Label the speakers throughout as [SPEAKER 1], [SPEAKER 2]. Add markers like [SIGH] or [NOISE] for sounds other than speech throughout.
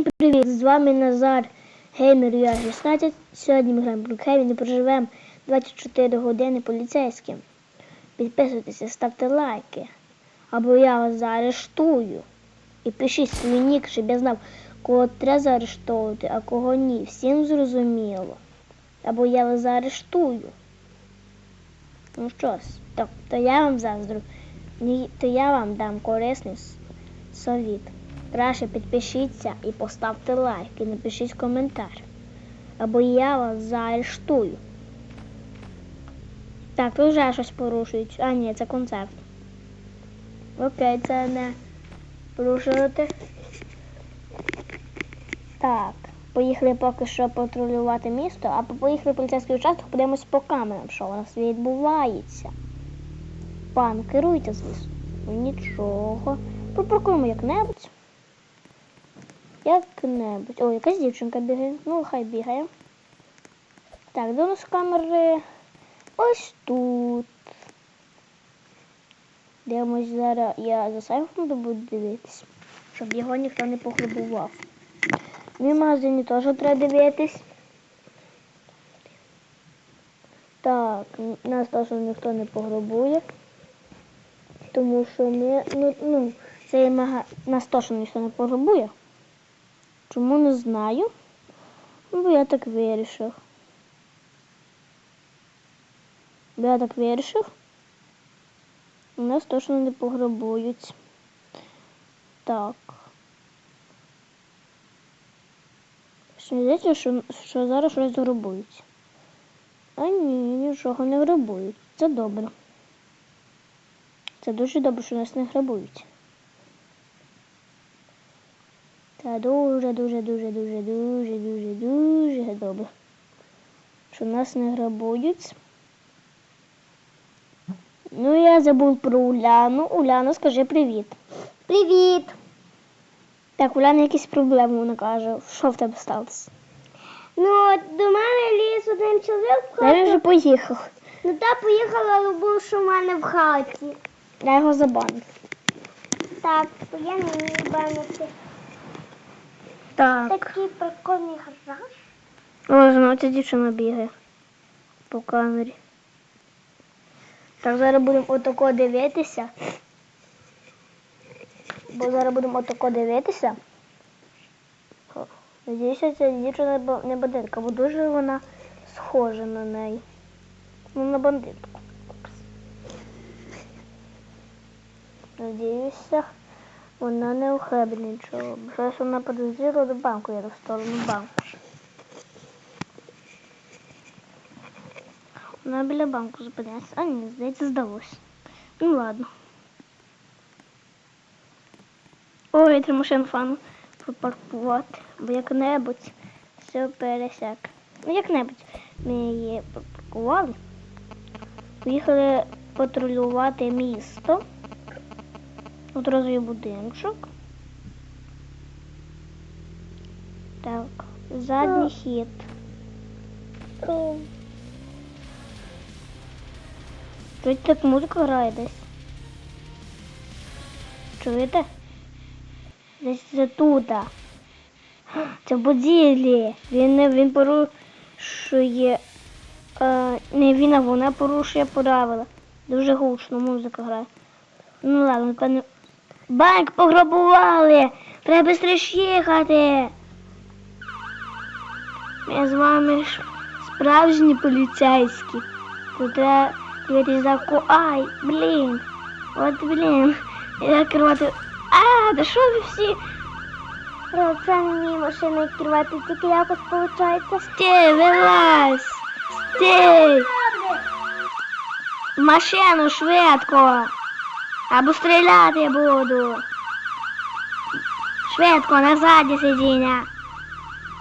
[SPEAKER 1] Привіт, з вами Назар Геймер я 16. Сьогодні ми граємо Брукхевін і проживемо 24 години поліцейським. Підписуйтеся, ставте лайки, або я вас заарештую. І пишіть свій нік, щоб я знав, кого треба заарештовувати, а кого ні. Всім зрозуміло. Або я вас заарештую. Ну що ж, то, то я вам заздрю. То я вам дам корисний совіт. Краще підпишіться і поставте лайк і напишіть коментар. Або я вас заарештую. Так, ви вже щось порушують. А, ні, це концерт. Окей, це не порушувати. Так, поїхали поки що патрулювати місто, а поїхали поліцейський участок, подивимось по камерам, що у нас відбувається. Пан, керуйте, звісно. Нічого. Попаркуємо як-небудь. Як-небудь. О, якась дівчинка бігає. Ну, хай бігає. Так, у нас камери? Ось тут. Дивимось зараз. Я за сейфом буду дивитись, щоб його ніхто не пограбував. В магазині теж треба дивитись. Так, нас теж ніхто не пограбує. Тому що ми, ну, ну, цей мага... нас точно ніхто не пограбує. Чому не знаю? Бо я так вирішив. Бо я так вирішив. У нас точно не пограбують. Так. Що що, що зараз щось грабують. А ні, нічого не грабують. Це добре. Це дуже добре, що нас не грабують. Це дуже, дуже, дуже, дуже, дуже, дуже, дуже добре. Що нас не грабують. Ну, я забув про Уляну. Уляна, скажи привіт. Привіт. Так, Уляна якісь проблеми, вона каже. Що в тебе сталося?
[SPEAKER 2] Ну, от до мене ліс один чоловік в
[SPEAKER 1] Я вже поїхав.
[SPEAKER 2] Ну та поїхала, але був, що в мене в хаті.
[SPEAKER 1] Я його забанив.
[SPEAKER 2] Так, я не банити.
[SPEAKER 1] Так.
[SPEAKER 2] Такий прикольний гараж.
[SPEAKER 1] Ой, знову ця дівчина бігає по камері. Так, зараз будемо отако дивитися. Бо зараз будемо отако дивитися. Надіюся, ця дівчина не бандитка, бо дуже вона схожа на неї. Ну, на бандитку. Надіюся, вона не. Бо Щось вона подозріла до банку, я в сторону банку. Вона біля банку зупиняється. А ні, здається, здалося. Ну ладно. Ой, треба машину фану попаркувати. Бо як-небудь все пересяк. Ну як-небудь ми її попаркували. Поїхали патрулювати місто. Одразу є будиночок. Так, задній хід. Чуєте, так музика грає десь. Чуєте? Десь це тут. Це будівлі. Він не він порушує. Е, не він, а вона порушує правила. Дуже гучно музика грає. Ну ладно, напевно. Банк пограбували! Треба швидше їхати. Ми з вами ж справжні поліцейські. Тут треба за ко... Ай, блін. От блін. Я керувати. А, да що ви всі?
[SPEAKER 2] Це не мій машина керувати, тільки якось виходить.
[SPEAKER 1] Стій, вилазь! Стій! Машину швидко! Або стріляти я буду. Швидко, на заднє сидіння.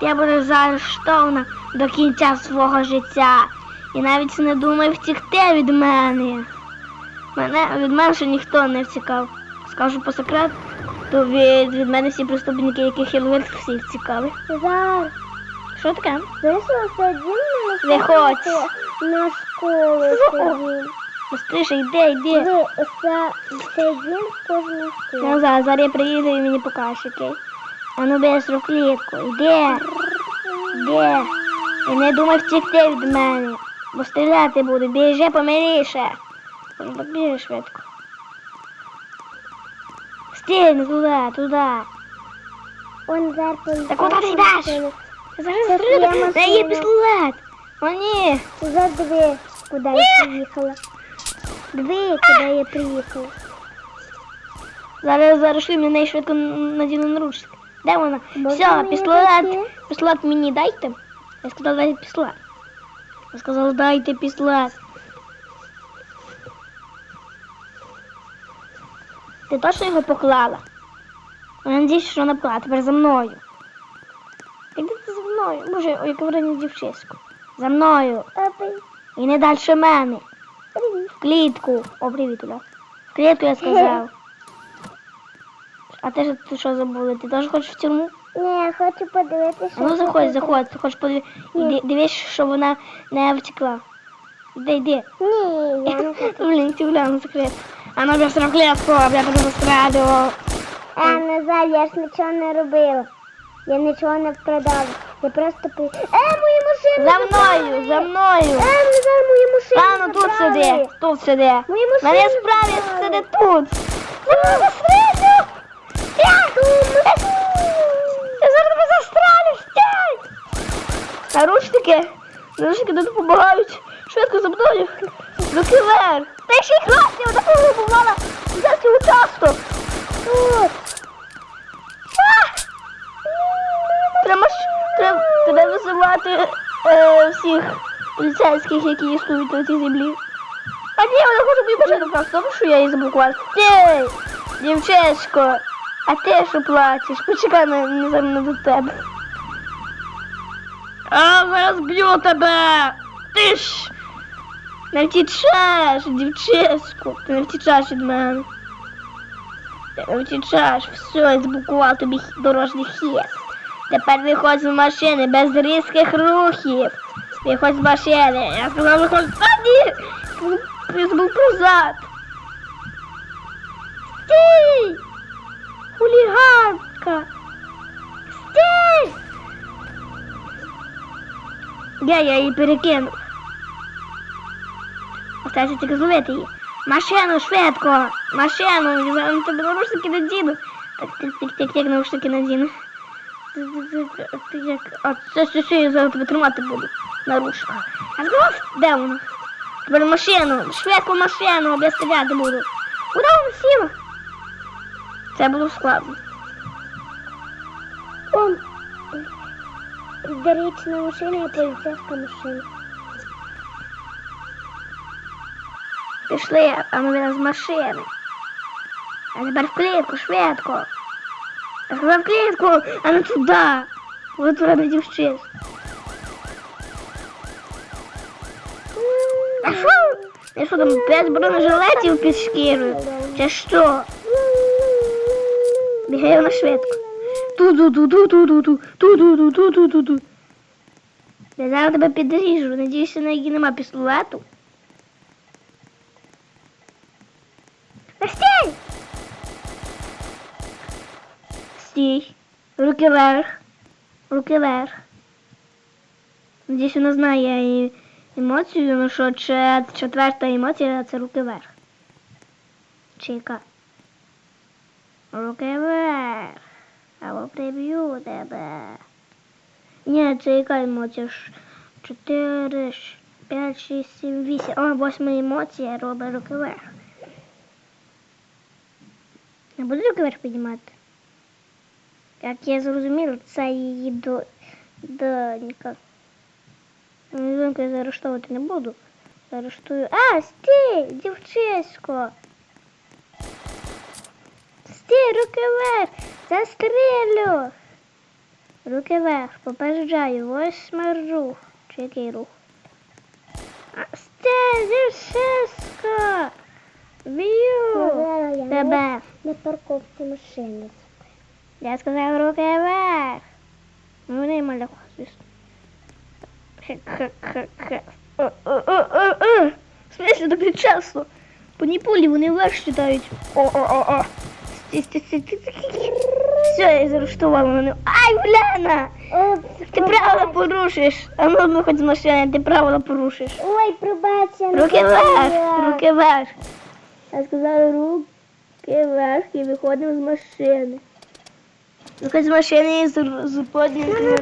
[SPEAKER 1] Я буду заарештована до кінця свого життя. І навіть не думай втікти від мене. Мене від мене ще ніхто не втікав. Скажу по секрету, то від, від мене всі преступники, яких я ловив, всі втікали.
[SPEAKER 2] Назар,
[SPEAKER 1] Що таке?
[SPEAKER 2] ось один мене
[SPEAKER 1] Виходь.
[SPEAKER 2] на школу сидів.
[SPEAKER 1] Быстріше, йди, йди.
[SPEAKER 2] Ви, ось це- цей дім в кожну школу.
[SPEAKER 1] Ну, зараз, зараз я приїду і мені покажеш, окей? А ну быстро в клітку. Іди. Іди. І не думай втекти від мене. Бо стріляти буду. Біжи помиліше. Біжи швидко. Стій, не туди, туди.
[SPEAKER 2] Он зараз
[SPEAKER 1] Та куди ти йдеш? Я Зараз
[SPEAKER 2] Це твоя
[SPEAKER 1] стріляти. Та є
[SPEAKER 2] машина.
[SPEAKER 1] пістолет. О, ні.
[SPEAKER 2] Зараз диви, куди я приїхала. Диви, куди я приїхала.
[SPEAKER 1] Зараз зараз шлю мене швидко надіну наручник. Де вона?
[SPEAKER 2] Можна
[SPEAKER 1] Все,
[SPEAKER 2] мені
[SPEAKER 1] пістолет. Пістолет мені дайте. Я сказав, дайте пістолет. Я сказав, дайте пістолет. Ти точно його поклала? Я надіюсь, що вона поклала. Тепер за мною. Іди ти за мною. Боже, ой, яке вредне. За мною. І не далі мене. Клітку. О, привіт, Уля. В клітку я сказав. А ти ж ти що забула? Ти теж хочеш в тюрму?
[SPEAKER 2] Ні, я хочу подивитися.
[SPEAKER 1] Ну заходь, заходь, ти хочеш подивитися.
[SPEAKER 2] Ні.
[SPEAKER 1] Дивись, що вона не втекла. Іди, йди.
[SPEAKER 2] Ні, я не хочу. [LAUGHS]
[SPEAKER 1] Блін, ти гляну закрит. А ну без клітку, я тебе застрелю.
[SPEAKER 2] А, Назар, я ж нічого не робила. Я нічого не вкрадала. Я просто при... Е, мою машину
[SPEAKER 1] За мною, за мною.
[SPEAKER 2] Е, Назар, мою машину
[SPEAKER 1] ну тут сиди, тут сиди.
[SPEAKER 2] Мою машину
[SPEAKER 1] Мене справді
[SPEAKER 2] забрали!
[SPEAKER 1] сиди тут. За застрелю. Я, я зараз тебе застрелю, стій. Наручники, наручники не допомагають. Швидко за мною. Руки вверх. Та ще й хлопці, вона пограбувала взяти участок.
[SPEAKER 2] Тут.
[SPEAKER 1] Треба, ж- треба, треба визивати е, всіх поліцейських, які існують на цій землі. А ні, вона хоче мою машину вкрасти, тому що я її заблокувала. Стій, дівчисько, а ти що плачеш? Почекай мене за мене до тебе. А зараз б'ю тебе! Ти ж не втічеш, дівчисько, ти не втічеш від мене. Ти не втічеш, все, я заблокував тобі дорожній хід. Тепер виходь з машини без різких рухів. Виходь з машини. Я сказав, виходь. А ні! Я забув про зад. Стій! Хуліганка! Стій! Я, я її перекину. Остається тільки зловити її. Машину, швидко! Машину! Я зараз на тебе наручники надіну. Так, тик, тик, тик, тик, наручники надіну. Ти як... А це все, все, я зараз тебе тримати буду. На ручках. А зараз де вона? Тепер машину, швидко машину, я стріляти буду. Куди вона сіла? Це було складно.
[SPEAKER 2] Он. Дорічна машина і поліцейська машина.
[SPEAKER 1] Пішли, а ми з машини. А тепер в клітку, швидко. Сказав в клітку, а не туди. Вот вона дівчиська. Я що там п'ять бронежилетів під шкірою? Чи що? Бігає вона швидко. Ту-ду-ду-ду-ду-ду-ду, ту-ду-ду-ду-ду-ду. Я зараз тебе підріжу, надіюся, на її нема пістолету. Та стій! Стій. Руки вверх. Руки вверх. Надіюсь, вона знає і- емоцію, ну що че- четверта емоція це руки вверх. Чи яка? Руки вверх. Або приб'ю тебе. Ні, це яка емоція? Ш- Чотири, ш- п'ять, шість, сім, вісім. О, восьма емоція робить руки вверх. Не буду руки вверх піднімати. Як я зрозуміла, це її до... донька. Ну, Доньку я заарештовувати не буду. Заарештую. А, стій, дівчисько. Стій, руки вверх. Застрелю. Руки вверх, попереджаю. Ось мій рух. Чи який рух? А, Стій, дівчисько. Б'ю. Тебе.
[SPEAKER 2] на парковці машини.
[SPEAKER 1] Я сказав руки вверх. Ну, не маляха, звісно. Хе-хе-хе-хе. В смысле, так не часто. По Непулі вони вверх читають. О-о-о-о. Все, я заарештувала мене. Ай, Уляна! Ти правила порушиш. А ну виходь з машини, ти правила порушиш.
[SPEAKER 2] Ой, пробач, я не
[SPEAKER 1] Руки вверх,
[SPEAKER 2] хотіла.
[SPEAKER 1] руки вверх. Я сказала руки вверх і виходимо з машини. Виходь з машини і з, з
[SPEAKER 2] Ну,
[SPEAKER 1] поднятими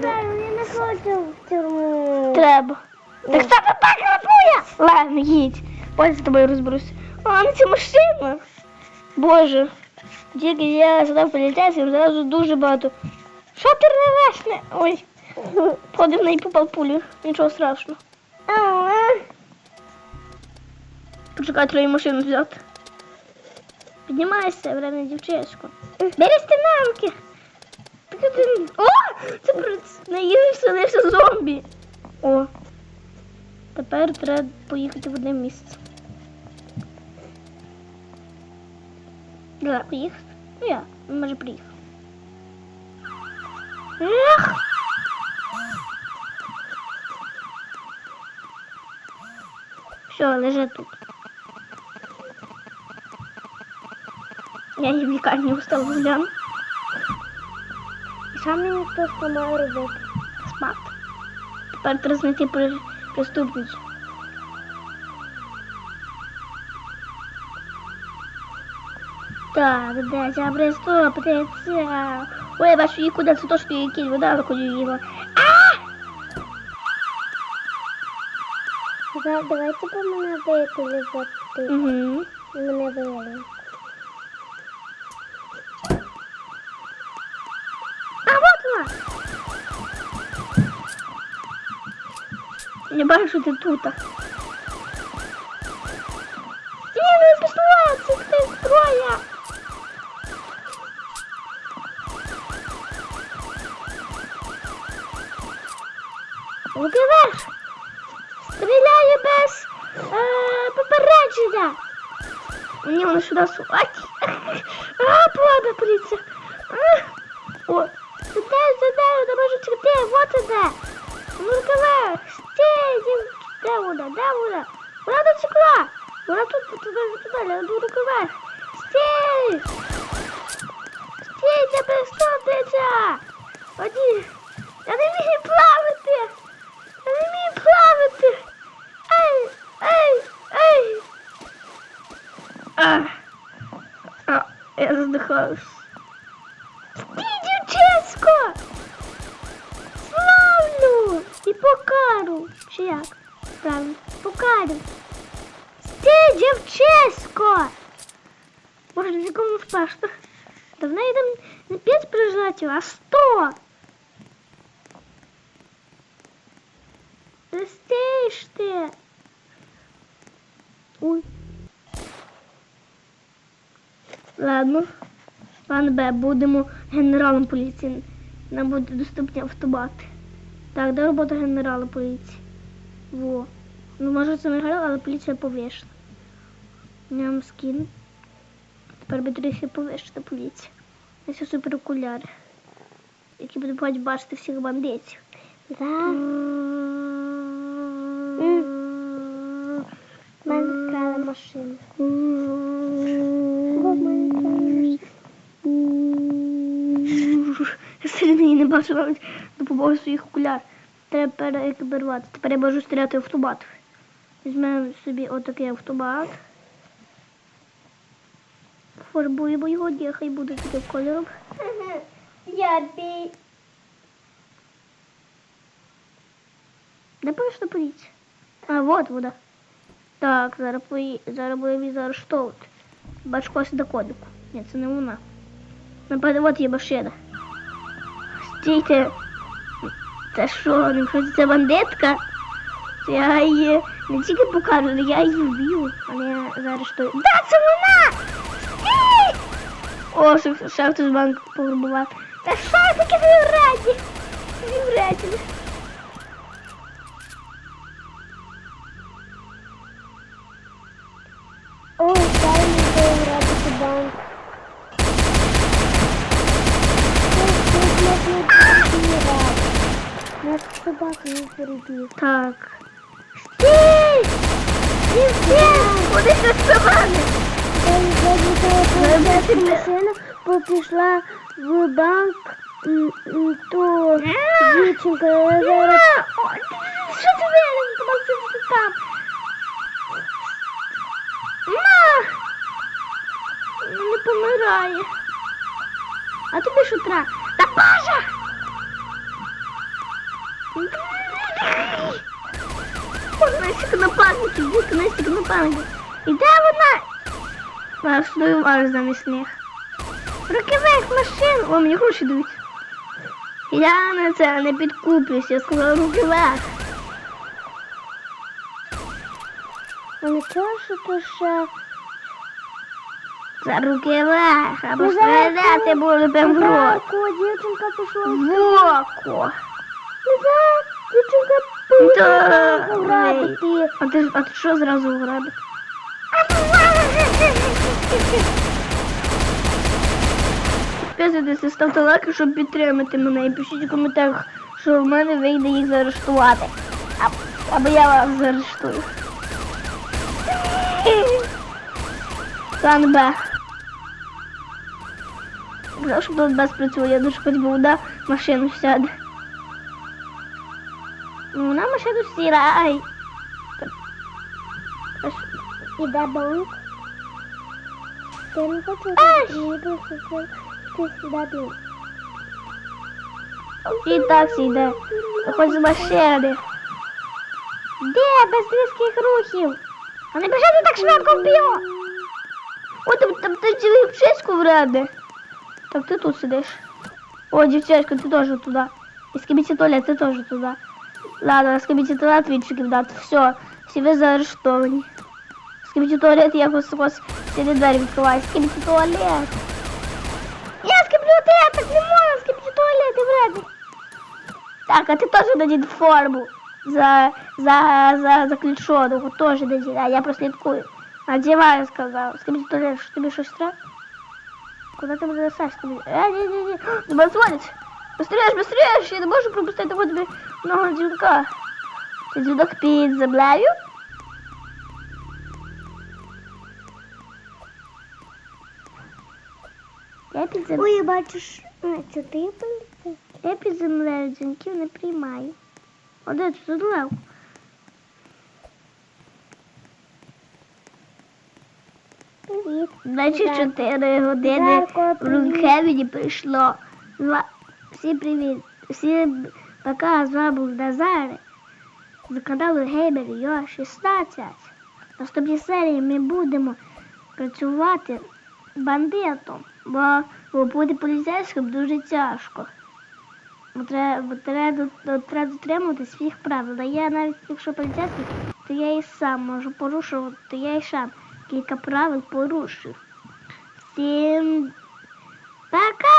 [SPEAKER 2] в тюрму.
[SPEAKER 1] Треба. Так що ти так рахує? Ладно, їдь. Потім з тобою розберусь. А, на цю машину. Боже. Тільки я задав поліцейським, зразу дуже багато. Що ти ревеш? Не? Ой. Ходив в неї попав пулю. Нічого страшного.
[SPEAKER 2] Ага.
[SPEAKER 1] Почекай, треба їй машину взяти. Піднімайся, вредна дівчисько. Бери стінанки. О! Це про- на її вселився зомбі. О. Тепер треба поїхати в одне місце. Давай, поїхати. Ну я, може приїхав. Ех! Все, лежи тут. Я її в лікарні устав гляну.
[SPEAKER 2] Що мені хтось має робити?
[SPEAKER 1] Спати. Тепер треба знайти при- преступницю. Так, де ця преступниця? Ой, я бачу її куди це то, що її кінь вода їла.
[SPEAKER 2] Да- Давайте по мене телефон.
[SPEAKER 1] Угу.
[SPEAKER 2] Мене виявили.
[SPEAKER 1] Я бачу, що ти тут. Ні, не пішла, це ти троє. Руки вверх! Стріляє без е, попередження! Мені воно сюди сувать. [LAUGHS] А, плана поліція. А, О, сюди, сюди, вона може втекти, вот вона. Ну, руки Стій, дів- де вона, де вона? Вона не втекла. Вона тут, тут, тут, тут, далі, ну, руки вверх. Стій! Стій, це преступниця! Оді, я не вмію плавати! Я не вмію плавати! Ей, ей, ей! А, а, я задихаюсь. Покару! Чи як? Правильно, покару. Стій, дівчисько! Боже, з якому впашно. Да в неї там не п'ять прижатів, а сто! Да стій ж ти! Ой. Ладно. План Б. Будемо генералом поліції. Нам будуть доступні автобати. Так, де робота генерала поліції? Во. Ну, може це не генерал, але поліція повішена. Ням скін. Тепер би трохи повішена поліція. Ось супер окуляри. Які будуть бачити всіх бандитів.
[SPEAKER 2] Да. В мене вкрали машину.
[SPEAKER 1] Її не бачу навіть допомогою своїх окуляр. Треба переекіпірувати. Тепер я можу стріляти в автомат. Візьмемо собі отакий автомат. Фарбуємо його, нехай буде таким кольором.
[SPEAKER 2] Я бій.
[SPEAKER 1] Де пишна поліція? А, от вона. Так, зараз пої... зараз будемо заарештовувати. Бачу на кодику. Ні, це не вона. Напевно, от є машина. Стійте. та що, не що це бандитка? Я її не тільки покажу, але я її вб'ю, Але зараз заарештую. Да, це вона! Стій! О, ще, ще хтось банк пограбував. Та що таке ви раді? Ви раді.
[SPEAKER 2] О, дай мені виграти банк. Нас собак не перебіг.
[SPEAKER 1] Так. Стій! Стій! Куди ти з собами?
[SPEAKER 2] Я відвезла
[SPEAKER 1] Вибачте.
[SPEAKER 2] машина, бо пішла в банк, то дівчинка я зараз.
[SPEAKER 1] Що ти що там. Ма! Не помирає. А тобі треба? Та Паша! Настік на пам'яті, дітка, Настік на пам'яті. І де вона? Стою ваш замість них. Руківих машин. О, мені гроші дають. Я на це не підкуплюсь, я сказала руки вверх.
[SPEAKER 2] А нічого, то ще
[SPEAKER 1] За руки вверх, або стріляти
[SPEAKER 2] ну,
[SPEAKER 1] буду прям в рот.
[SPEAKER 2] Дівчинка пішла.
[SPEAKER 1] В око.
[SPEAKER 2] Ну, пішла грабити.
[SPEAKER 1] А ти, а ти що зразу грабити? Підписуйтесь, ставте лайки, щоб підтримати мене. І пишіть у коментарях, що в мене вийде їх заарештувати. А- Або я вас заарештую. План Б. Казав, що план Б спрацює, я дуже хоч би вода машину сяде. Вона машину сірай.
[SPEAKER 2] Іде банк. Ти не хочу, просто це- ти сюди бій.
[SPEAKER 1] І таксі йде. Хоч з машини. Де без різких рухів? А не біжати так швидко вб'ємо. О, там, там ти дівчинську вради. Так ти тут сидиш. О, дівчинка, ти теж туди. І скибіці туалет, ти теж туди. Ладно, скибіці туалет відчиків дати. Все, всі ви заарештовані. Скибіці туалет, я ось ось сіди двері відкриваю. Скибіці туалет. Я з бібліотек, так не можна, скибіці туалет, і вради. Так, а ти теж дадіть форму за, за, за заключеного, теж дадіть, а я прослідкую. Одеваю, сказав. Скажи, туалет, що тобі щось треба? Куда ти мене несеш? Тобі? Е, ні, ні, ні. До мене дзвонять. Быстрее, быстрее, я не можу пропустити вот тобі много дзвінка. Це дзвінок під землею. Я під землею.
[SPEAKER 2] Ой, я бачу, це ти?
[SPEAKER 1] Я під землею дзвінків не приймаю. Де тут тут?
[SPEAKER 2] Привіт.
[SPEAKER 1] Значить,
[SPEAKER 2] Так.
[SPEAKER 1] 4 години в Рунхевіні прийшло. Два- Всім привіт. Всім пока, з вами був Назар. З каналу Геймер Йо 16. В наступній серії ми будемо працювати бандитом, бо, бо бути поліцейським дуже тяжко. Треба, треба, треба дотримуватись своїх правил. Я навіть якщо поліцейський, то я і сам можу порушувати, то я і сам кілька правил порушив. Всім пока!